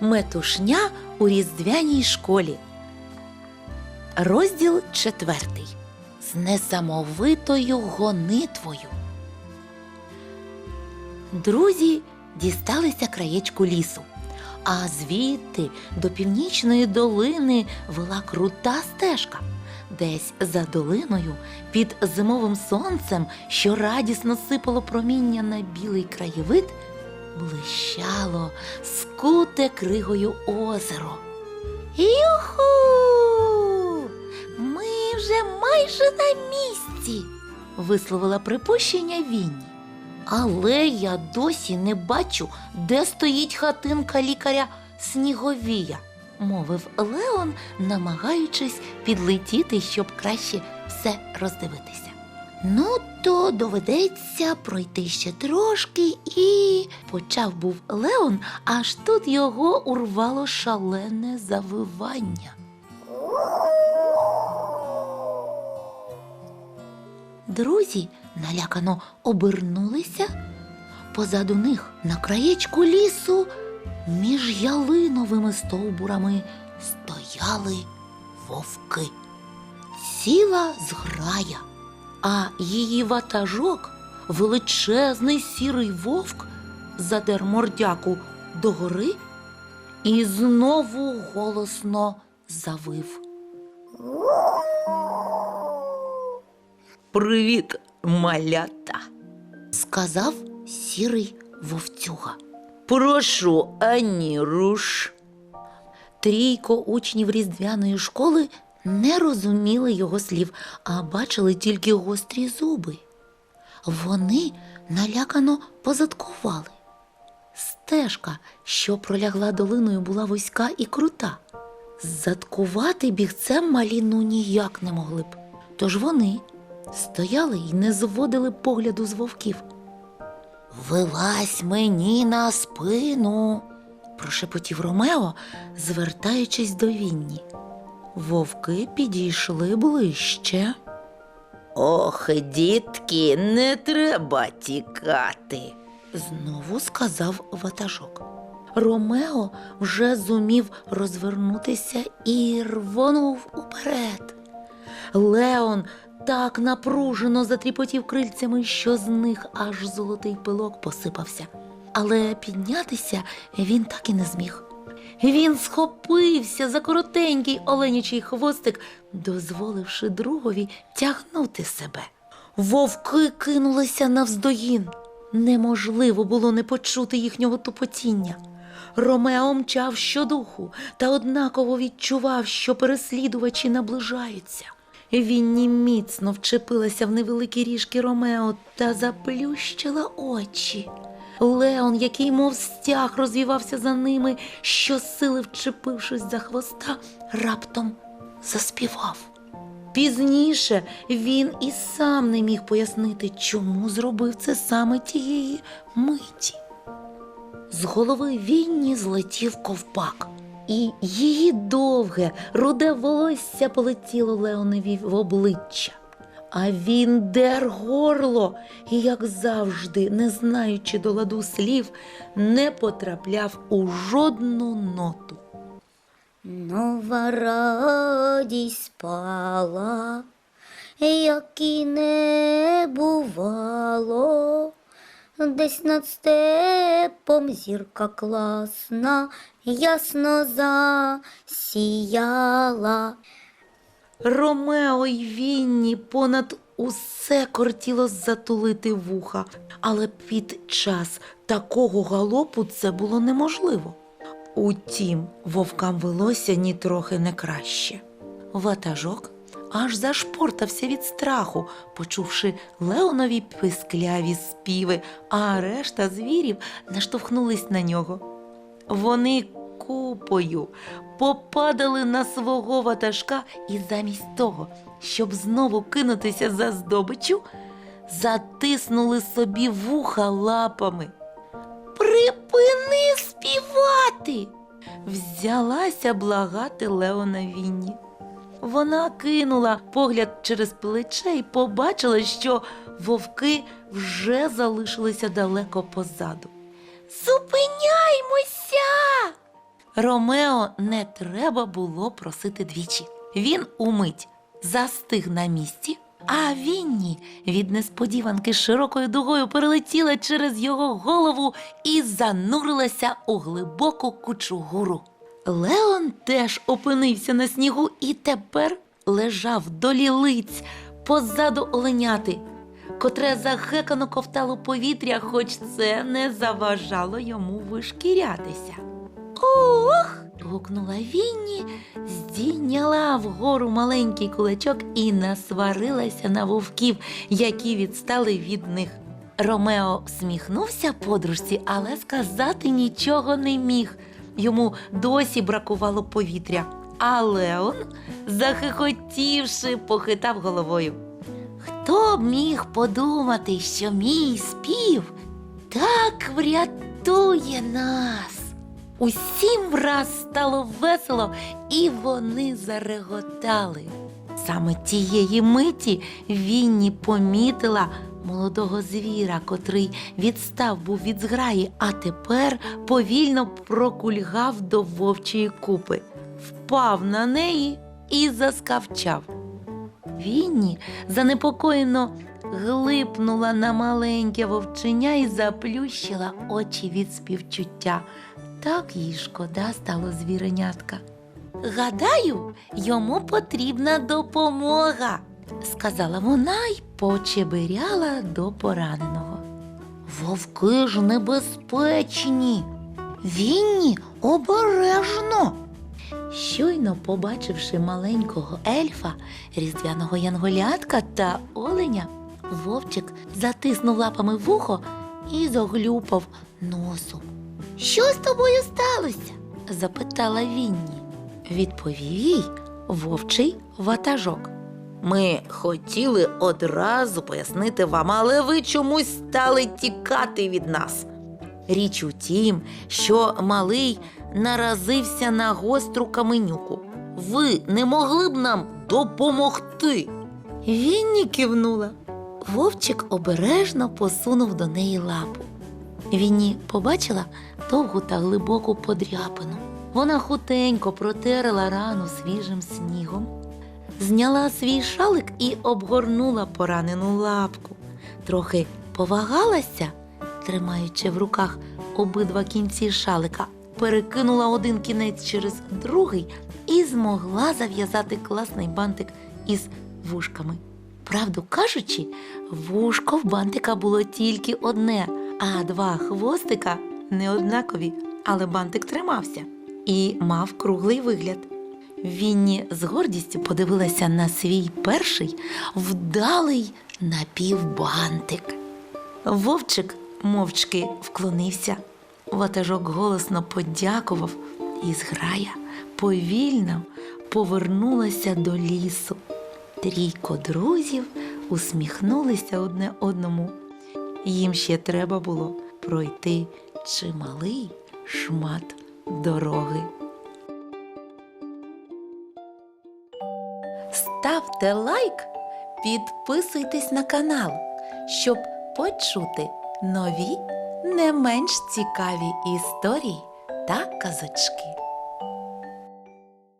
Метушня у різдвяній школі. Розділ четвертий. З несамовитою гонитвою. Друзі дісталися краєчку лісу, а звідти до північної долини вела крута стежка. Десь за долиною, під зимовим сонцем, що радісно сипало проміння на білий краєвид, блищало скуте кригою озеро. Юху! Ми вже майже на місці, висловила припущення Вінні. Але я досі не бачу, де стоїть хатинка лікаря Сніговія, мовив Леон, намагаючись підлетіти, щоб краще все роздивитися. Ну, то доведеться пройти ще трошки і почав був Леон, аж тут його урвало шалене завивання. Друзі налякано обернулися. Позаду них на краєчку лісу між ялиновими стовбурами стояли вовки. Ціла зграя, а її ватажок, величезний сірий вовк, задер мордяку догори і знову голосно завив. Привіт, малята, сказав сірий вовцюга. Прошу, ані руш. Трійко учнів різдвяної школи не розуміли його слів, а бачили тільки гострі зуби. Вони налякано позадкували. Стежка, що пролягла долиною, була вузька і крута. Задкувати бігцем малі ну ніяк не могли б. Тож вони стояли і не зводили погляду з вовків. Вилазь мені на спину, прошепотів Ромео, звертаючись до Вінні. Вовки підійшли ближче. Ох, дітки, не треба тікати, знову сказав ватажок. Ромео вже зумів розвернутися і рвонув уперед. Леон так напружено затріпотів крильцями, що з них аж золотий пилок посипався. Але піднятися він так і не зміг. Він схопився за коротенький оленячий хвостик, дозволивши другові тягнути себе. Вовки кинулися навздогін. Неможливо було не почути їхнього тупотіння. Ромео мчав щодуху та однаково відчував, що переслідувачі наближаються. Вінні міцно вчепилася в невеликі ріжки Ромео та заплющила очі. Леон, який мов стяг, розвівався за ними, щосили вчепившись за хвоста, раптом заспівав. Пізніше він і сам не міг пояснити, чому зробив це саме тієї миті. З голови Вінні злетів ковпак, і її довге, руде волосся полетіло Леоневі в обличчя. А він дер горло і, як завжди, не знаючи до ладу слів, не потрапляв у жодну ноту. Нова радість спала, як і не бувало, десь над степом зірка класна, ясно засіяла. Ромео й Вінні понад усе кортіло затулити вуха, але під час такого галопу це було неможливо. Утім, вовкам велося нітрохи не краще. Ватажок аж зашпортався від страху, почувши Леонові пискляві співи, а решта звірів наштовхнулись на нього. Вони купою попадали на свого ватажка і замість того, щоб знову кинутися за здобичу, затиснули собі вуха лапами. Припини співати. Взялася благати Леона Вінні. Вона кинула погляд через плече і побачила, що вовки вже залишилися далеко позаду. Зупиняймося. Ромео не треба було просити двічі. Він умить застиг на місці, а Вінні від несподіванки широкою дугою перелетіла через його голову і занурилася у глибоку кучугуру. Леон теж опинився на снігу і тепер лежав до лілиць позаду оленяти, котре захекано ковтало повітря, хоч це не заважало йому вишкірятися. Ох. гукнула Вінні, здійняла вгору маленький кулачок і насварилася на вовків, які відстали від них. Ромео всміхнувся подружці, але сказати нічого не міг. Йому досі бракувало повітря. А Леон, захихотівши, похитав головою. Хто б міг подумати, що мій спів так врятує нас? Усім враз стало весело, і вони зареготали. Саме тієї миті Вінні помітила молодого звіра, котрий відстав був від зграї, а тепер повільно прокульгав до вовчої купи, впав на неї і заскавчав. Вінні занепокоєно глипнула на маленьке вовченя і заплющила очі від співчуття. Так їй шкода стало звіренятка. Гадаю, йому потрібна допомога, сказала вона й почебиряла до пораненого. Вовки ж небезпечні. Вінні обережно. Щойно побачивши маленького ельфа, різдвяного янголятка та оленя, вовчик затиснув лапами вухо і заглюпав носом. Що з тобою сталося? запитала Вінні. Відповів їй вовчий ватажок. Ми хотіли одразу пояснити вам, але ви чомусь стали тікати від нас. Річ у тім, що малий наразився на гостру каменюку. Ви не могли б нам допомогти. Вінні кивнула. Вовчик обережно посунув до неї лапу. Вінні побачила довгу та глибоку подряпину. Вона хутенько протерла рану свіжим снігом, зняла свій шалик і обгорнула поранену лапку. Трохи повагалася, тримаючи в руках обидва кінці шалика, перекинула один кінець через другий і змогла зав'язати класний бантик із вушками. Правду кажучи, вушко в бантика було тільки одне, а два хвостика не однакові, але бантик тримався і мав круглий вигляд. Вінні з гордістю подивилася на свій перший вдалий напівбантик. Вовчик мовчки вклонився. Ватажок голосно подякував, і зграя повільно повернулася до лісу. Трійко друзів усміхнулися одне одному. Їм ще треба було пройти чималий шмат дороги. Ставте лайк, підписуйтесь на канал, щоб почути нові не менш цікаві історії та казочки.